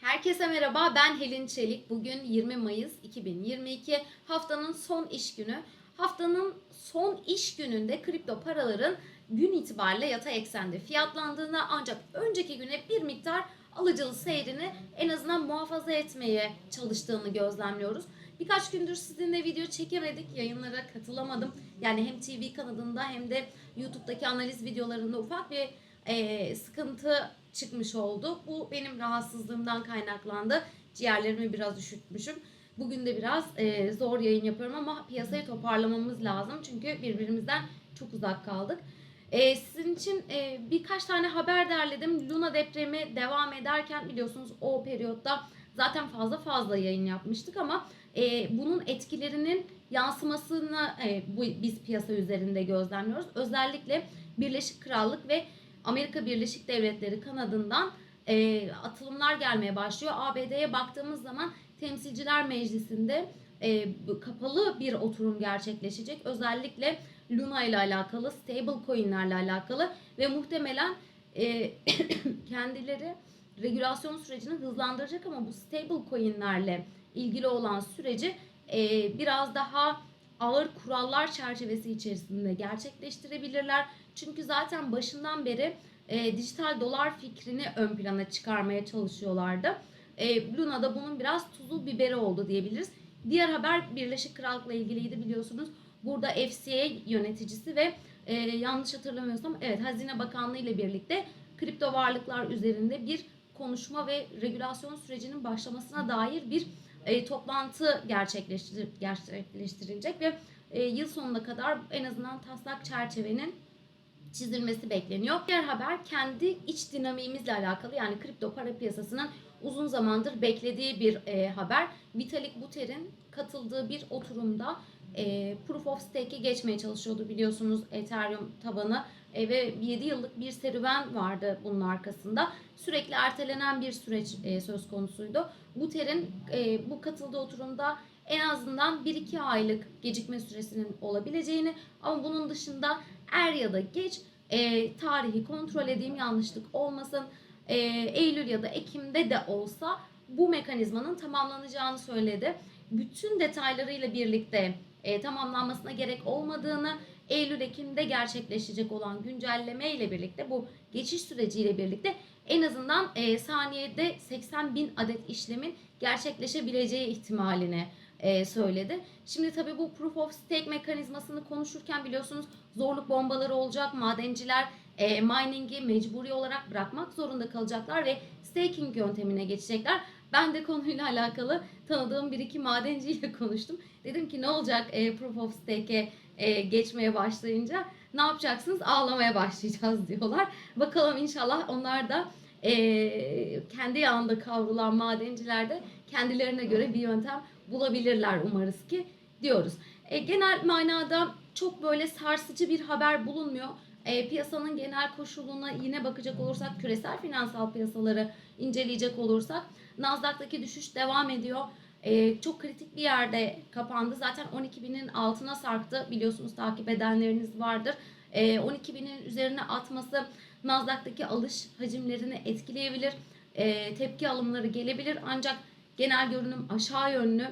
Herkese merhaba ben Helin Çelik. Bugün 20 Mayıs 2022 haftanın son iş günü. Haftanın son iş gününde kripto paraların gün itibariyle yatay eksende fiyatlandığını ancak önceki güne bir miktar alıcılı seyrini en azından muhafaza etmeye çalıştığını gözlemliyoruz. Birkaç gündür sizinle video çekemedik, yayınlara katılamadım. Yani hem TV kanalında hem de YouTube'daki analiz videolarında ufak bir e, sıkıntı çıkmış oldu. Bu benim rahatsızlığımdan kaynaklandı. Ciğerlerimi biraz üşütmüşüm. Bugün de biraz e, zor yayın yapıyorum ama piyasayı toparlamamız lazım. Çünkü birbirimizden çok uzak kaldık. E, sizin için e, birkaç tane haber derledim. Luna depremi devam ederken biliyorsunuz o periyotta zaten fazla fazla yayın yapmıştık ama e, bunun etkilerinin yansımasını e, bu, biz piyasa üzerinde gözlemliyoruz. Özellikle Birleşik Krallık ve Amerika Birleşik Devletleri kanadından e, atılımlar gelmeye başlıyor. ABD'ye baktığımız zaman Temsilciler Meclisi'nde e, kapalı bir oturum gerçekleşecek. Özellikle Luna ile alakalı, stable coinlerle alakalı ve muhtemelen e, kendileri regülasyon sürecini hızlandıracak ama bu stable coinlerle ilgili olan süreci e, biraz daha ağır kurallar çerçevesi içerisinde gerçekleştirebilirler. Çünkü zaten başından beri e, dijital dolar fikrini ön plana çıkarmaya çalışıyorlardı. E, Luna da bunun biraz tuzu biberi oldu diyebiliriz. Diğer haber Birleşik Krallık'la ilgiliydi biliyorsunuz. Burada FCA yöneticisi ve e, yanlış hatırlamıyorsam evet Hazine Bakanlığı ile birlikte kripto varlıklar üzerinde bir konuşma ve regülasyon sürecinin başlamasına dair bir e, toplantı gerçekleştir, gerçekleştirilecek ve e, yıl sonuna kadar en azından taslak çerçevenin çizilmesi bekleniyor. Diğer haber kendi iç dinamiğimizle alakalı yani kripto para piyasasının uzun zamandır beklediği bir e, haber. Vitalik Buterin katıldığı bir oturumda e, Proof of Stake'e geçmeye çalışıyordu biliyorsunuz Ethereum tabanı e, ve 7 yıllık bir serüven vardı bunun arkasında. Sürekli ertelenen bir süreç e, söz konusuydu. Buter'in e, bu katıldığı oturumda en azından 1-2 aylık gecikme süresinin olabileceğini ama bunun dışında er ya da geç e, tarihi kontrol edeyim yanlışlık olmasın e, Eylül ya da Ekim'de de olsa bu mekanizmanın tamamlanacağını söyledi. Bütün detaylarıyla birlikte e, tamamlanmasına gerek olmadığını Eylül-Ekim'de gerçekleşecek olan güncelleme ile birlikte bu geçiş süreciyle birlikte en azından e, saniyede 80 bin adet işlemin gerçekleşebileceği ihtimalini e, söyledi. Şimdi tabii bu proof of stake mekanizmasını konuşurken biliyorsunuz zorluk bombaları olacak. Madenciler e, mining'i mecburi olarak bırakmak zorunda kalacaklar ve staking yöntemine geçecekler. Ben de konuyla alakalı tanıdığım bir iki madenciyle konuştum. Dedim ki ne olacak e, proof of stake'e e, geçmeye başlayınca ne yapacaksınız? Ağlamaya başlayacağız diyorlar. Bakalım inşallah onlar da e, kendi yanında kavrulan madenciler de kendilerine göre bir yöntem bulabilirler umarız ki diyoruz. E, genel manada çok böyle sarsıcı bir haber bulunmuyor. E, piyasanın genel koşuluna yine bakacak olursak küresel finansal piyasaları inceleyecek olursak Nasdaq'taki düşüş devam ediyor. E, çok kritik bir yerde kapandı. Zaten 12 binin altına sarktı. Biliyorsunuz takip edenleriniz vardır. E, 12 binin üzerine atması Nasdaq'taki alış hacimlerini etkileyebilir. E, tepki alımları gelebilir. Ancak genel görünüm aşağı yönlü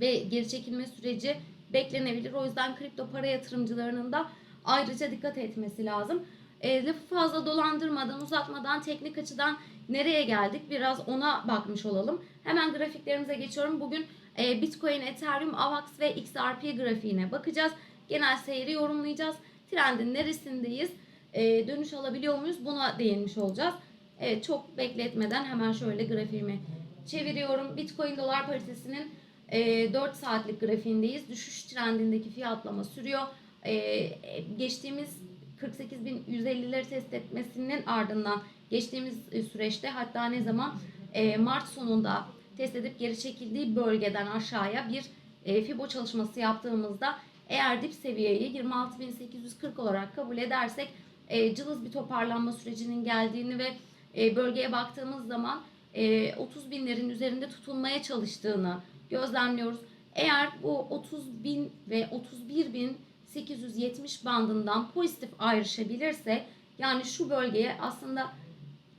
ve geri çekilme süreci beklenebilir. O yüzden kripto para yatırımcılarının da ayrıca dikkat etmesi lazım. E, lafı fazla dolandırmadan, uzatmadan teknik açıdan nereye geldik biraz ona bakmış olalım. Hemen grafiklerimize geçiyorum. Bugün e, Bitcoin, Ethereum, AVAX ve XRP grafiğine bakacağız. Genel seyri yorumlayacağız. Trendin neresindeyiz? E, dönüş alabiliyor muyuz? Buna değinmiş olacağız. Evet çok bekletmeden hemen şöyle grafiğimi çeviriyorum. Bitcoin dolar paritesinin e, 4 saatlik grafiğindeyiz. Düşüş trendindeki fiyatlama sürüyor. E, geçtiğimiz 48.150'leri test etmesinin ardından geçtiğimiz e, süreçte hatta ne zaman e, Mart sonunda test edip geri çekildiği bölgeden aşağıya bir e, Fibo çalışması yaptığımızda eğer dip seviyeyi 26.840 olarak kabul edersek e, cılız bir toparlanma sürecinin geldiğini ve e, bölgeye baktığımız zaman e, 30 binlerin üzerinde tutulmaya çalıştığını gözlemliyoruz. Eğer bu 30 bin ve 31 bin 870 bandından pozitif ayrışabilirse yani şu bölgeye aslında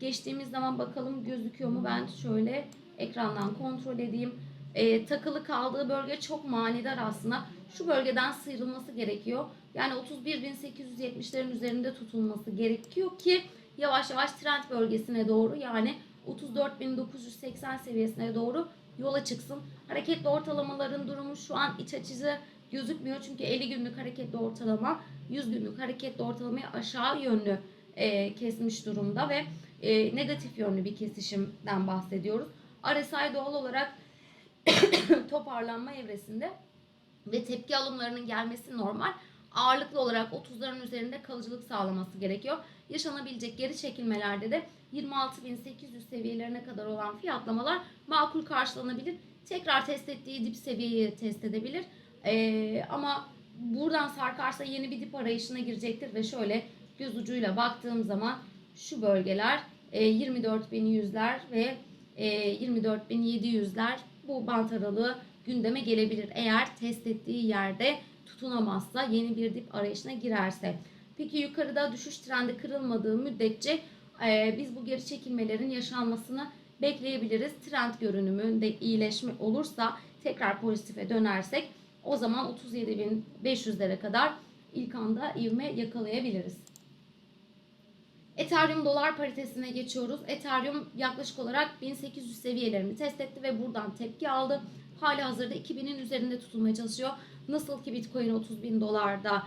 Geçtiğimiz zaman bakalım gözüküyor mu? Ben şöyle ekrandan kontrol edeyim. Ee, takılı kaldığı bölge çok manidar aslında. Şu bölgeden sıyrılması gerekiyor. Yani 31.870'lerin üzerinde tutulması gerekiyor ki yavaş yavaş trend bölgesine doğru yani 34.980 seviyesine doğru yola çıksın. Hareketli ortalamaların durumu şu an iç açıcı gözükmüyor. Çünkü 50 günlük hareketli ortalama 100 günlük hareketli ortalamayı aşağı yönlü e, kesmiş durumda ve e, negatif yönlü bir kesişimden bahsediyoruz. RSI doğal olarak toparlanma evresinde ve tepki alımlarının gelmesi normal. Ağırlıklı olarak 30'ların üzerinde kalıcılık sağlaması gerekiyor. Yaşanabilecek geri çekilmelerde de 26.800 seviyelerine kadar olan fiyatlamalar makul karşılanabilir. Tekrar test ettiği dip seviyeyi test edebilir. Ee, ama buradan sarkarsa yeni bir dip arayışına girecektir ve şöyle göz ucuyla baktığım zaman şu bölgeler 24.100'ler ve e, 24.700'ler bu bant aralığı gündeme gelebilir. Eğer test ettiği yerde tutunamazsa yeni bir dip arayışına girerse. Peki yukarıda düşüş trendi kırılmadığı müddetçe e, biz bu geri çekilmelerin yaşanmasını bekleyebiliriz. Trend görünümünde iyileşme olursa tekrar pozitife dönersek o zaman 37.500'lere kadar ilk anda ivme yakalayabiliriz. Ethereum dolar paritesine geçiyoruz. Ethereum yaklaşık olarak 1800 seviyelerini test etti ve buradan tepki aldı. Hali hazırda 2000'in üzerinde tutulmaya çalışıyor. Nasıl ki Bitcoin 30 bin dolarda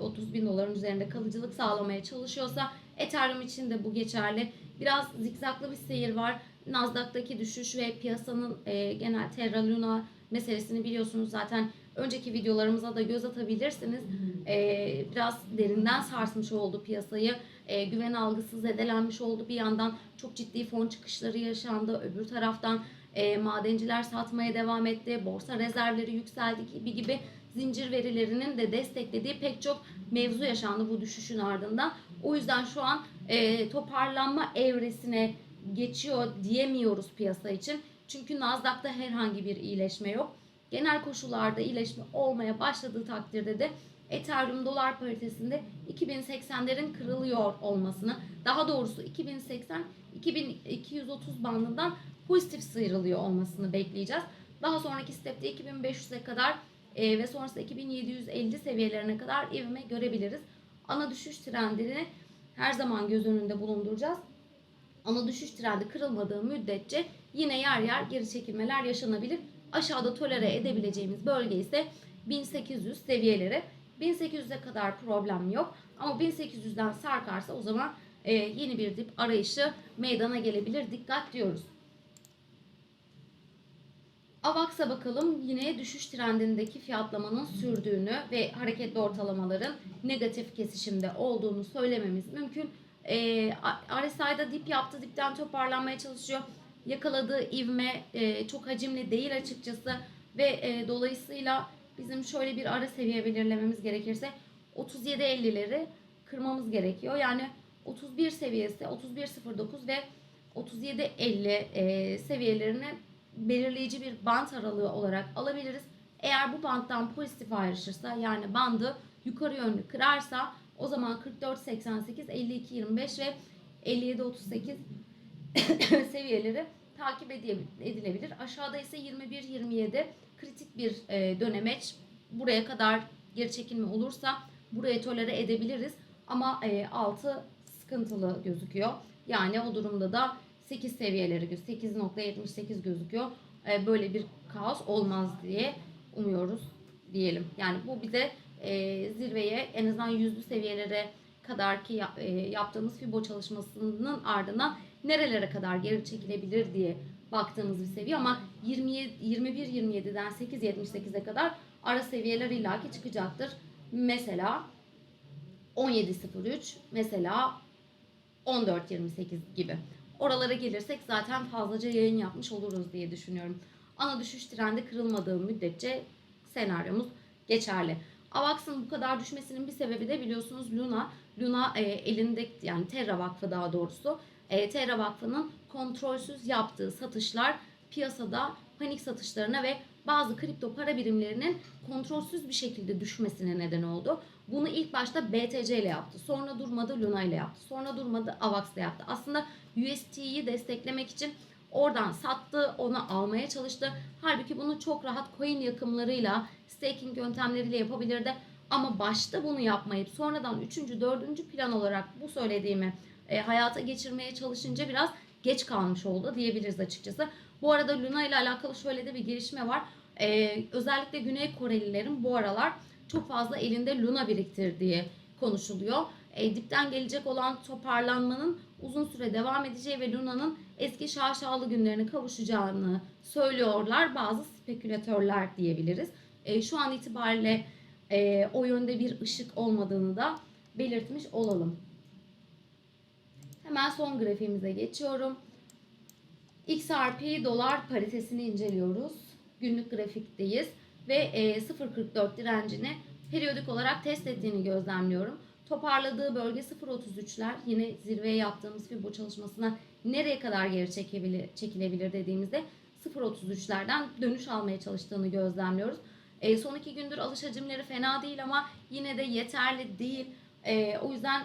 30 bin doların üzerinde kalıcılık sağlamaya çalışıyorsa Ethereum için de bu geçerli. Biraz zikzaklı bir seyir var. Nasdaq'taki düşüş ve piyasanın e, genel Terra Luna meselesini biliyorsunuz zaten. Önceki videolarımıza da göz atabilirsiniz. E, biraz derinden sarsmış oldu piyasayı. E, güven algısı zedelenmiş oldu. Bir yandan çok ciddi fon çıkışları yaşandı. Öbür taraftan e, madenciler satmaya devam etti. Borsa rezervleri yükseldi gibi gibi zincir verilerinin de desteklediği pek çok mevzu yaşandı bu düşüşün ardından. O yüzden şu an e, toparlanma evresine geçiyor diyemiyoruz piyasa için. Çünkü Nasdaq'ta herhangi bir iyileşme yok. Genel koşullarda iyileşme olmaya başladığı takdirde de Ethereum dolar paritesinde 2080'lerin kırılıyor olmasını, daha doğrusu 2080 2230 bandından pozitif sıyrılıyor olmasını bekleyeceğiz. Daha sonraki stepte 2500'e kadar e, ve sonrasında 2750 seviyelerine kadar ivme görebiliriz. Ana düşüş trendini her zaman göz önünde bulunduracağız. Ana düşüş trendi kırılmadığı müddetçe yine yer yer geri çekilmeler yaşanabilir. Aşağıda tolere edebileceğimiz bölge ise 1800 seviyeleri. 1800'e kadar problem yok. Ama 1800'den sarkarsa o zaman e, yeni bir dip arayışı meydana gelebilir. Dikkat diyoruz. AVAX'a bakalım yine düşüş trendindeki fiyatlamanın sürdüğünü ve hareketli ortalamaların negatif kesişimde olduğunu söylememiz mümkün. E, RSI'da dip yaptı, dipten toparlanmaya çalışıyor. Yakaladığı ivme e, çok hacimli değil açıkçası ve e, dolayısıyla bizim şöyle bir ara seviye belirlememiz gerekirse 37.50'leri kırmamız gerekiyor. Yani 31 seviyesi 31.09 ve 37.50 e, seviyelerini belirleyici bir bant aralığı olarak alabiliriz. Eğer bu banttan pozitif ayrışırsa yani bandı yukarı yönlü kırarsa o zaman 44.88, 52.25 ve 57.38 seviyeleri takip edilebilir. Aşağıda ise 21-27 kritik bir e, dönemeç. Buraya kadar geri çekilme olursa buraya tolere edebiliriz. Ama e, altı sıkıntılı gözüküyor. Yani o durumda da 8 seviyeleri 8.78 gözüküyor. E, böyle bir kaos olmaz diye umuyoruz diyelim. Yani bu bize e, zirveye en azından yüzlü seviyelere kadar ki e, yaptığımız FIBO çalışmasının ardından nerelere kadar geri çekilebilir diye baktığımız bir seviye ama 21-27'den 8.78'e kadar ara seviyeler illaki çıkacaktır. Mesela 17.03 mesela 14.28 gibi. Oralara gelirsek zaten fazlaca yayın yapmış oluruz diye düşünüyorum. Ana düşüş trendi kırılmadığı müddetçe senaryomuz geçerli. AVAX'ın bu kadar düşmesinin bir sebebi de biliyorsunuz Luna. Luna e, elinde yani Terra Vakfı daha doğrusu. E, Terra Vakfı'nın kontrolsüz yaptığı satışlar piyasada panik satışlarına ve bazı kripto para birimlerinin kontrolsüz bir şekilde düşmesine neden oldu. Bunu ilk başta BTC ile yaptı. Sonra durmadı Luna ile yaptı. Sonra durmadı Avax ile yaptı. Aslında UST'yi desteklemek için oradan sattı, onu almaya çalıştı. Halbuki bunu çok rahat coin yakımlarıyla, staking yöntemleriyle yapabilirdi. Ama başta bunu yapmayıp sonradan 3. 4. plan olarak bu söylediğimi e, hayata geçirmeye çalışınca biraz geç kalmış oldu diyebiliriz açıkçası. Bu arada Luna ile alakalı şöyle de bir gelişme var. E, özellikle Güney Korelilerin bu aralar çok fazla elinde Luna biriktirdiği konuşuluyor. E, dipten gelecek olan toparlanmanın uzun süre devam edeceği ve Luna'nın eski şaşalı günlerine kavuşacağını söylüyorlar bazı spekülatörler diyebiliriz. E, şu an itibariyle e, o yönde bir ışık olmadığını da belirtmiş olalım. Hemen son grafiğimize geçiyorum. XRP dolar paritesini inceliyoruz. Günlük grafikteyiz ve e, 0.44 direncini periyodik olarak test ettiğini gözlemliyorum. Toparladığı bölge 0.33'ler. Yine zirveye yaptığımız Fibo çalışmasına nereye kadar geri çekebilir, çekilebilir dediğimizde 0.33'lerden dönüş almaya çalıştığını gözlemliyoruz. E, son iki gündür alış hacimleri fena değil ama yine de yeterli değil. E, o yüzden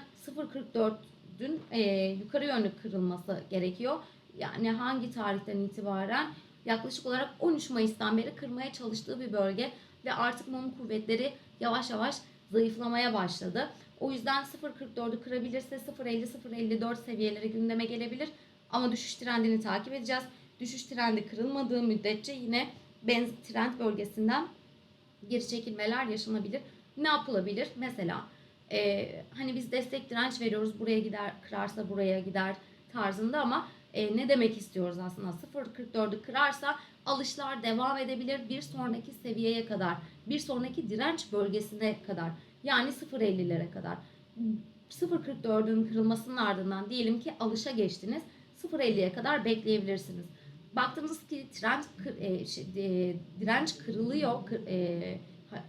0.44'ün e, yukarı yönlü kırılması gerekiyor. Yani hangi tarihten itibaren yaklaşık olarak 13 Mayıs'tan beri kırmaya çalıştığı bir bölge ve artık mum kuvvetleri yavaş yavaş zayıflamaya başladı. O yüzden 0.44'ü kırabilirse 0.50-0.54 seviyeleri gündeme gelebilir. Ama düşüş trendini takip edeceğiz. Düşüş trendi kırılmadığı müddetçe yine benz trend bölgesinden geri çekilmeler yaşanabilir. Ne yapılabilir? Mesela e, hani biz destek direnç veriyoruz buraya gider kırarsa buraya gider tarzında ama e, ne demek istiyoruz aslında 0.44'ü kırarsa alışlar devam edebilir bir sonraki seviyeye kadar bir sonraki direnç bölgesine kadar yani 0.50'lere kadar 0.44'ün kırılmasının ardından diyelim ki alışa geçtiniz 0.50'ye kadar bekleyebilirsiniz. Baktınız ki trend e, şey, e, direnç kırılıyor, kır- e,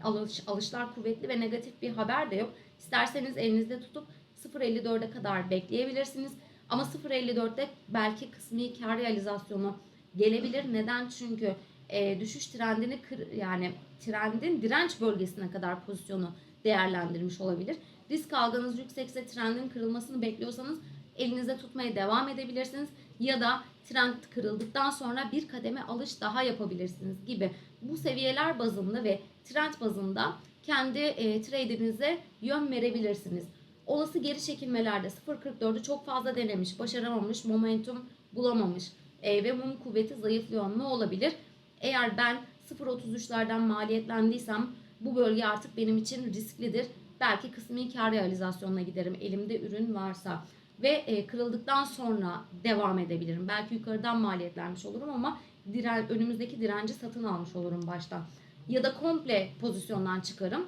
alış, alışlar kuvvetli ve negatif bir haber de yok. İsterseniz elinizde tutup 0.54'e kadar bekleyebilirsiniz. Ama 0.54'te belki kısmi kar realizasyonu gelebilir. Neden? Çünkü e, düşüş trendini kır, yani trendin direnç bölgesine kadar pozisyonu değerlendirmiş olabilir. Risk algınız yüksekse trendin kırılmasını bekliyorsanız elinizde tutmaya devam edebilirsiniz ya da trend kırıldıktan sonra bir kademe alış daha yapabilirsiniz gibi bu seviyeler bazında ve trend bazında kendi e, trade'inize yön verebilirsiniz. Olası geri çekilmelerde 0.44'ü çok fazla denemiş, başaramamış, momentum bulamamış e, ve mum kuvveti zayıflıyor. Ne olabilir? Eğer ben 0.33'lerden maliyetlendiysem bu bölge artık benim için risklidir. Belki kısmi kar realizasyonuna giderim elimde ürün varsa ve e, kırıldıktan sonra devam edebilirim. Belki yukarıdan maliyetlenmiş olurum ama diren, önümüzdeki direnci satın almış olurum baştan. Ya da komple pozisyondan çıkarım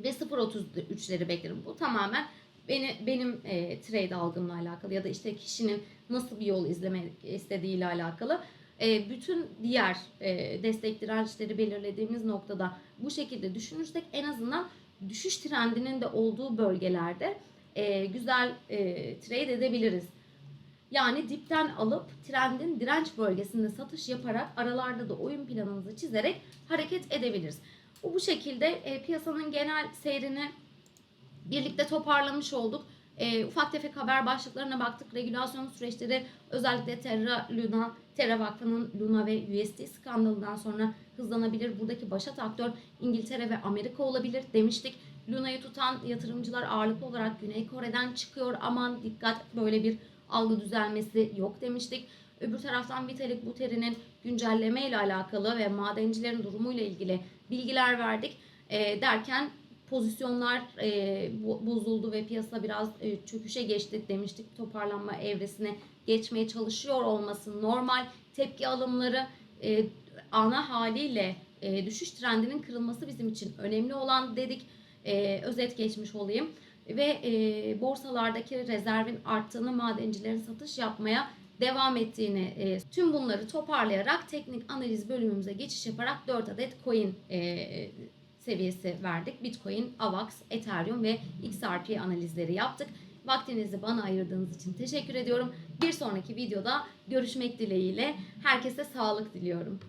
ve 0.33'leri beklerim. Bu tamamen beni benim e, trade algımla alakalı ya da işte kişinin nasıl bir yol izlemek istediğiyle alakalı. E, bütün diğer e, destek dirençleri belirlediğimiz noktada bu şekilde düşünürsek en azından düşüş trendinin de olduğu bölgelerde e, güzel e, trade edebiliriz. Yani dipten alıp trendin direnç bölgesinde satış yaparak aralarda da oyun planınızı çizerek hareket edebiliriz. Bu bu şekilde e, piyasanın genel seyrini birlikte toparlamış olduk. E, ufak tefek haber başlıklarına baktık. Regülasyon süreçleri özellikle Terra Luna, Terra Vakfı'nın Luna ve USD skandalından sonra hızlanabilir. Buradaki başat aktör İngiltere ve Amerika olabilir demiştik. Luna'yı tutan yatırımcılar ağırlıklı olarak Güney Kore'den çıkıyor. Aman dikkat böyle bir algı düzelmesi yok demiştik. Öbür taraftan Vitalik Buterin'in güncelleme ile alakalı ve madencilerin durumuyla ilgili bilgiler verdik. E, derken pozisyonlar e, bo- bozuldu ve piyasa biraz e, çöküşe geçti demiştik. Toparlanma evresine geçmeye çalışıyor olması normal. Tepki alımları e, ana haliyle e, düşüş trendinin kırılması bizim için önemli olan dedik. E, özet geçmiş olayım. Ve e, borsalardaki rezervin arttığını, madencilerin satış yapmaya devam ettiğini, e, tüm bunları toparlayarak teknik analiz bölümümüze geçiş yaparak 4 adet coin e, seviyesi verdik. Bitcoin, AVAX, Ethereum ve XRP analizleri yaptık. Vaktinizi bana ayırdığınız için teşekkür ediyorum. Bir sonraki videoda görüşmek dileğiyle herkese sağlık diliyorum.